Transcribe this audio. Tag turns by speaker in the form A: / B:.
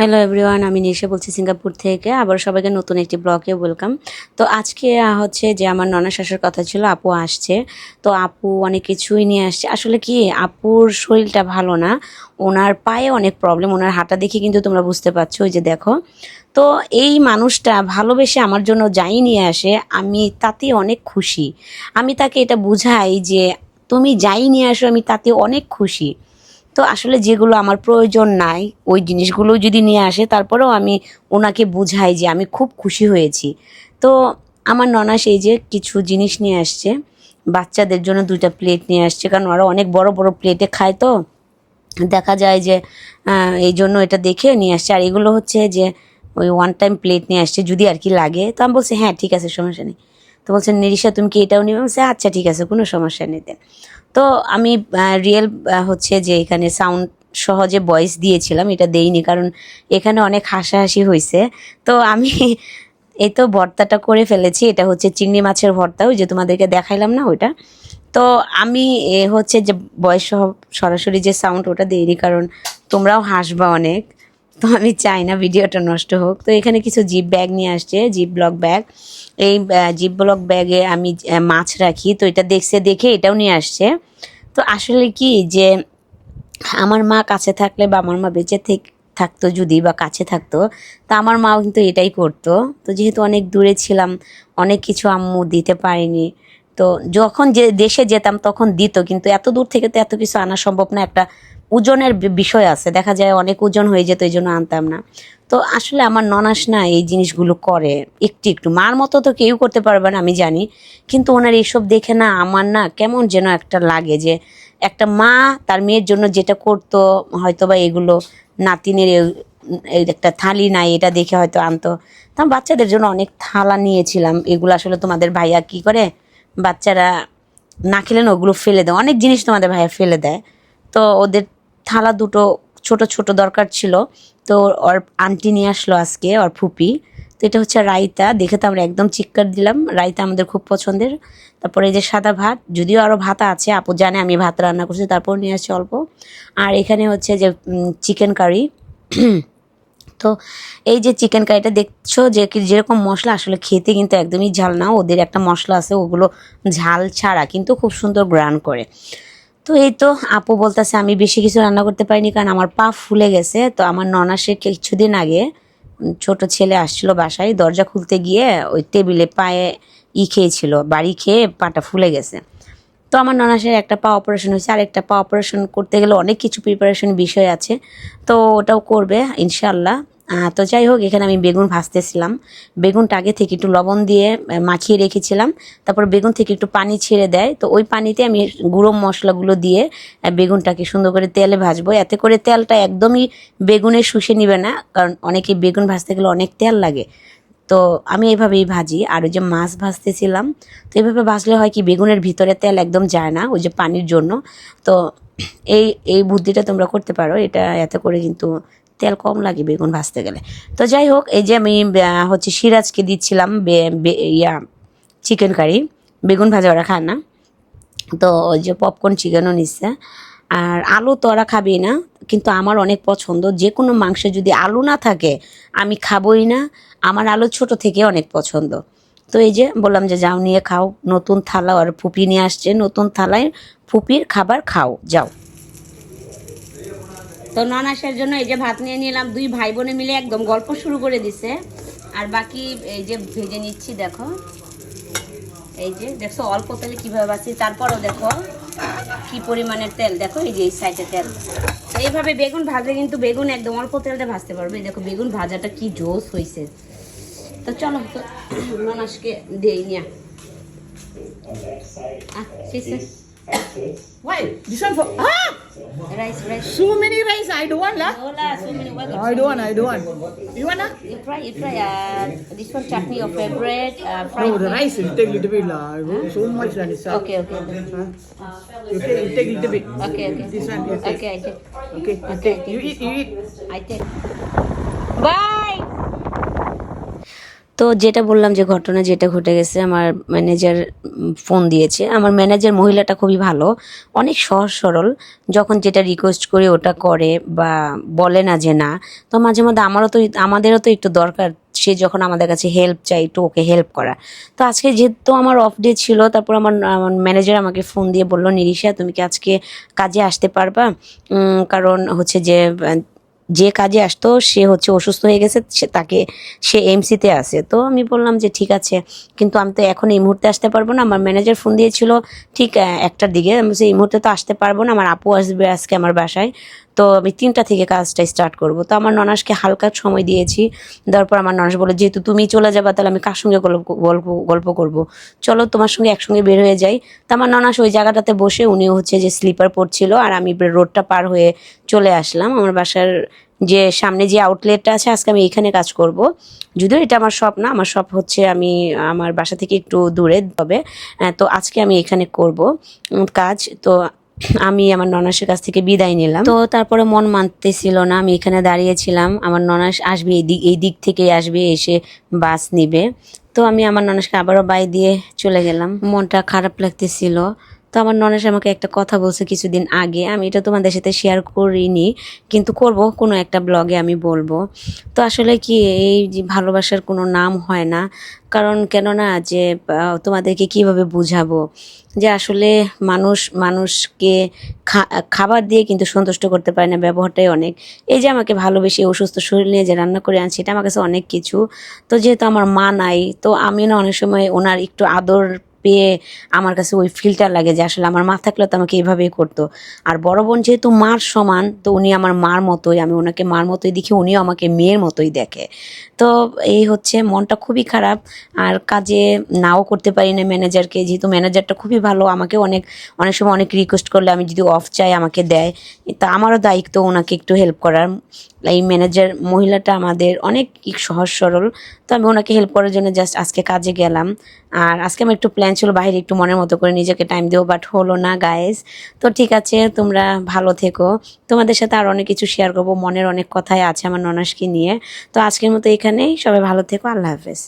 A: Hello everyone আমি নিশা বলছি Singapore থেকে। আবার সবাইকে নতুন একটি ব্লগে ওয়েলকাম তো আজকে হচ্ছে যে আমার ননা শাশুর কথা ছিল, আপু আসছে। তো আপু অনেক কিছুই নিয়ে আসছে। আসলে কি, আপুর শরীরটা ভালো না। ওনার পায়ে অনেক প্রবলেম ওনার হাঁটা দেখে কিন্তু তোমরা বুঝতে পারছ, ওই যে দেখো। তো এই মানুষটা ভালোবেসে আমার জন্য যাই নিয়ে আসে, আমি তাতে অনেক খুশি। আমি তাকে এটা বুঝাই যে, তুমি যাই নিয়ে আসো, আমি তাতে অনেক খুশি। তো আসলে যেগুলো আমার প্রয়োজন নাই, ওই জিনিসগুলো যদি নিয়ে আসে, তারপরেও আমি ওনাকে বুঝাই যে আমি খুব খুশি হয়েছি। তো আমার ননা সেই যে কিছু জিনিস নিয়ে আসছে, বাচ্চাদের জন্য দুইটা প্লেট নিয়ে আসছে, কারণ ওরা অনেক বড় বড় প্লেটে খায় তো। দেখা যায় যে এই জন্য এটা দেখে নিয়ে আসছে। আর এগুলো হচ্ছে যে ওই ওয়ান টাইম প্লেট নিয়ে আসছে, যদি আর কি লাগে। তো আমি বলছি হ্যাঁ ঠিক আছে, সমস্যা নেই। তো বলছেন নিরিশা, তুমি কি এটাও নিবে? আমি আচ্ছা ঠিক আছে, কোনো সমস্যা নেই, দেন। তো আমি রিয়েল হচ্ছে যে এখানে সাউন্ড সহজে ভয়েস দিয়েছিলাম, এটা দেইনি কারণ এখানে অনেক হাসাহাসি হয়েছে তো আমি এই তো ভর্তাটা করে ফেলেছি, এটা হচ্ছে চিংড়ি মাছের ভর্তা, ওই যে তোমাদেরকে দেখাইলাম না ওইটা। তো আমি, এ হচ্ছে যে বয়স সরাসরি যে সাউন্ড ওটা দিইনি কারণ তোমরাও হাসবা অনেক। তো আমি চাই না ভিডিওটা নষ্ট হোক। তো এখানে কিছু জিপ ব্যাগ নিয়ে আসছে, জিপ ব্লক ব্যাগ। এই জিপ ব্লক ব্যাগে আমি মাছ রাখি। তো এটা দেখছে, দেখে এটাও নিয়ে আসছে। তো আসলে কি যে, আমার মা কাছে থাকলে বা আমার মা বেঁচে থেক- থাকতো যদি বা কাছে থাকতো, তা আমার মাও কিন্তু এটাই করতো। তো যেহেতু অনেক দূরে ছিলাম, অনেক কিছু আম্মু দিতে পারিনি, তো যখন যে, দেশে যেতাম তখন দিত। কিন্তু এত দূর থেকে তো এত কিছু আনা সম্ভব না। একটা ওজনের বিষয় আছে। দেখা যায় অনেক ওজন হয়ে যেত, এই জন্য আনতাম না। তো আসলে আমার ননাস না এই জিনিসগুলো করে। একটু একটু। মার মতো তো কেউ করতে পারবে না, আমি জানি। কিন্তু ওনার এইসব দেখে না আমার না কেমন যেন একটা লাগে যে, একটা মা তার মেয়ের জন্য যেটা করতো হয়তো বা এগুলো নাতিনের একটা থালি নাই, এটা দেখে হয়তো আনতো। তা বাচ্চাদের জন্য অনেক থালা নিয়েছিলাম। এগুলো আসলে তোমাদের ভাইয়া কি করে? বাচ্চারা না খেলে না ওগুলো ফেলে দেয়। অনেক জিনিস তোমাদের ভাইয়া ফেলে দেয়। তো ওদের থালা দুটো ছোট ছোট দরকার ছিল। তো ওর আন্টি নিয়ে আসলো আজকে, ওর ফুপি। তো এটা হচ্ছে রায়তা। দেখে তো আমরা একদম চিক্কার দিলাম। রায়তা আমাদের খুব পছন্দের। তারপরে এই যে সাদা ভাত, যদিও আরও ভাত আছে, আপু জানে আমি ভাত রান্না করছি, তারপর নিয়ে আসছি অল্প। আর এখানে হচ্ছে যে চিকেন কারি। তো এই যে চিকেন কারিটা দেখছ যে যেরকম মশলা, আসলে খেতে কিন্তু একদমই ঝাল না। ওদের একটা মশলা আছে, ওগুলো ঝাল ছাড়া কিন্তু খুব সুন্দর গ্রান করে। তো এই তো আপু বলতেছে, আমি বেশি কিছু রান্না করতে পারিনি কারণ আমার পা ফুলে গেছে। তো আমার ননাসে কিছুদিন আগে ছোট ছেলে আসছিল বাসায়, দরজা খুলতে গিয়ে ওই টেবিলে পায়ে ই খেয়েছিল, বাড়ি খেয়ে পাটা ফুলে গেছে। তো আমার ননাসের একটা পা অপারেশন হয়েছে আর একটা পা অপারেশন করতে গেলে অনেক কিছু প্রিপারেশন বিষয় আছে, তো ওটাও করবে ইনশাল্লাহ তো যাই হোক, এখানে আমি বেগুন ভাজতেছিলাম। বেগুনটা আগে থেকে একটু লবণ দিয়ে মাখিয়ে রেখেছিলাম। তারপর বেগুন থেকে একটু পানি ছেড়ে দেয়। তো ওই পানিতে আমি গুঁড়ো মশলাগুলো দিয়ে বেগুনটাকে সুন্দর করে তেলে ভাজবো। এতে করে তেলটা একদমই বেগুনে শুষে নিবে না, কারণ অনেকে বেগুন ভাজতে গেলে অনেক তেল লাগে। তো আমি এইভাবেই ভাজি। আর ওই যে মাছ ভাজতেছিলাম, তো এইভাবে ভাজলে হয় কি, বেগুনের ভিতরে তেল একদম যায় না, ওই যে পানির জন্য। তো এই এই বুদ্ধিটা তোমরা করতে পারো। এটা এতে করে কিন্তু তেল কম লাগে বেগুন ভাজতে গেলে। তো যাই হোক, এই যে আমি হচ্ছে সিরাজকে দিচ্ছিলাম ইয়া চিকেন কারি বেগুন ভাজা ওরা খায় না। তো ওই যে পপকর্ন চিকেনও নিচ্ছে। আর আলু তো ওরা খাবেই না, কিন্তু আমার অনেক পছন্দ। যে কোনো মাংসে যদি আলু না থাকে, আমি খাবই না। আমার আলু ছোট থেকে অনেক পছন্দ। তো এই যে বললাম যে যাও নিয়ে খাও। নতুন থালা আর ফুপি নিয়ে আসছে। নতুন থালায় ফুপির খাবার খাও, যাও। তো ননাসের জন্য এই যে ভাত নিয়ে নিলাম, দুই ভাই বোনে মিলে একদম গল্প শুরু করে দিছে। আর বাকি এই যে ভেজে নিচ্ছি, দেখো। এই যে, দেখছ, অল্প তেলে কীভাবে বাঁচছি তারপরও দেখো কি পরিমাণের তেল। দেখো, এই যে এই সাইডে তেল। এইভাবে বেগুন ভাজলে কিন্তু বেগুন একদম অল্প তেলটা ভাজতে পারবে। দেখো, বেগুন ভাজাটা কি জোস হয়েছে তো চলো, তো ননাসকে দেই নিয়া। আহ শিশে
B: Why? This one for ah!
A: Rice, rice.
B: So many rice. I don't want lah.
A: No lah. So many. Why
B: I don't want. I don't want. You want lah?
A: You try. You try. Uh, this one chutney your favorite. Uh.
B: No, oh,
A: the
B: rice you take little bit lah. I so much lah. This one.
A: Okay, okay. okay. Huh?
B: You take, you take little bit.
A: Okay, okay.
B: This one. You take.
A: Okay, I take.
B: Okay,
A: okay.
B: You eat, you eat.
A: I take. Bye. তো যেটা বললাম যে ঘটনা যেটা ঘটে গেছে, আমার manager phone দিয়েছে। আমার ম্যানেজার মহিলাটা খুবই ভালো, অনেক সহজ সরল। যখন যেটা রিকোয়েস্ট করে ওটা করে বা বলে না যে না, তো মাঝে মধ্যে আমারও তো আমাদেরও তো একটু দরকার। সে যখন আমাদের কাছে হেল্প চাই একটু ওকে হেল্প করা। তো আজকে যেহেতু আমার অফ ডে ছিল, তারপর আমার ম্যানেজার আমাকে ফোন দিয়ে বলল, নিরিশা, তুমি কি আজকে কাজে আসতে পারবা? কারণ হচ্ছে যে যে কাজে আসতো সে হচ্ছে অসুস্থ হয়ে গেছে সে তাকে সে এমসিতে আসে তো আমি বললাম যে ঠিক আছে কিন্তু আমি তো এখন এই মুহূর্তে আসতে পারব না। আমার ম্যানেজার ফোন দিয়েছিল ঠিক একটার দিকে। আমি বলছি, এই মুহূর্তে তো আসতে পারব না আমার আপু আসবে আজকে আমার বাসায়। তো আমি তিনটা থেকে কাজটা স্টার্ট করব। তো আমার ননাসকে হালকা সময় দিয়েছি। দেওয়ার পর আমার ননাস বলে, যেহেতু তুমি চলে যাবা, তাহলে আমি কার সঙ্গে গল্প গল্প গল্প করব? চলো তোমার সঙ্গে একসঙ্গে বের হয়ে যাই। তো আমার ননাস ওই জায়গাটাতে বসে উনি হচ্ছে যে স্লিপার পড়ছিল, আর আমি রোডটা পার হয়ে চলে আসলাম। আমার বাসার যে সামনে যে আউটলেটটা আছে, আজকে আমি এইখানে কাজ করব। যদিও এটা আমার শপ না, আমার শপ হচ্ছে আমি, আমার বাসা থেকে একটু দূরে তবে তো আজকে আমি এখানে করব কাজ। তো আমি আমার ননাসের কাছ থেকে বিদায় নিলাম। তো তারপরে মন মানতেছিল না, আমি এখানে দাঁড়িয়েছিলাম। আমার ননাস আসবে এই দিক এই দিক থেকেই আসবে, এসে বাস নিবে। তো আমি আমার ননাসকে আবারও বাই দিয়ে চলে গেলাম। মনটা খারাপ লাগতেছিল। তো আমার ননেশ আমাকে একটা কথা বলছে কিছুদিন আগে। আমি এটা তোমাদের সাথে শেয়ার করিনি, কিন্তু করব, কোনো একটা ব্লগে আমি বলব। তো আসলে কি, এই ভালোবাসার কোনো নাম হয় না, কারণ কেননা যে তোমাদেরকে কীভাবে বুঝাবো? যে আসলে মানুষ, মানুষকে খাবার দিয়ে কিন্তু সন্তুষ্ট করতে পারে না, ব্যবহারটাই অনেক। এই যে আমাকে ভালোবেসে অসুস্থ শরীর নিয়ে যে রান্না করে আনছি, এটা আমার কাছে অনেক কিছু। তো যেহেতু আমার মা নাই, তো আমি না অনেক সময় ওনার একটু আদর পেয়ে আমার কাছে ওই ফিলটা লাগে যে আসলে আমার মা থাকলে তো আমাকে এইভাবেই করতো। আর বড় বোন যেহেতু মার সমান, তো উনি আমার মার মতোই, আমি ওনাকে মার মতোই দেখি, উনিও আমাকে মেয়ের মতোই দেখে। তো এই হচ্ছে, মনটা খুবই খারাপ। আর কাজে নাও করতে পারি না ম্যানেজারকে যেহেতু ম্যানেজারটা খুবই ভালো, আমাকে অনেক অনেক সময় অনেক রিকোয়েস্ট করলে আমি যদি অফ চাই, আমাকে দেয়। তা আমারও দায়িত্ব ওনাকে একটু হেল্প করার। এই ম্যানেজার মহিলাটা আমাদের অনেক সহজ সরল তো আমি ওনাকে হেল্প করার জন্য জাস্ট আজকে কাজে গেলাম। আর আজকে আমি একটু প্ল্যান ছিল বাইরে একটু মনের মতো করে নিজেকে টাইম দেবো বাট হলো না গায়েস তো ঠিক আছে, তোমরা ভালো থেকো। তোমাদের সাথে আর অনেক কিছু শেয়ার করব। মনের অনেক কথাই আছে আমার ননাসকে নিয়ে। তো আজকের মতো এখানেই। সবাই ভালো থেকো। আল্লাহ হাফেজ।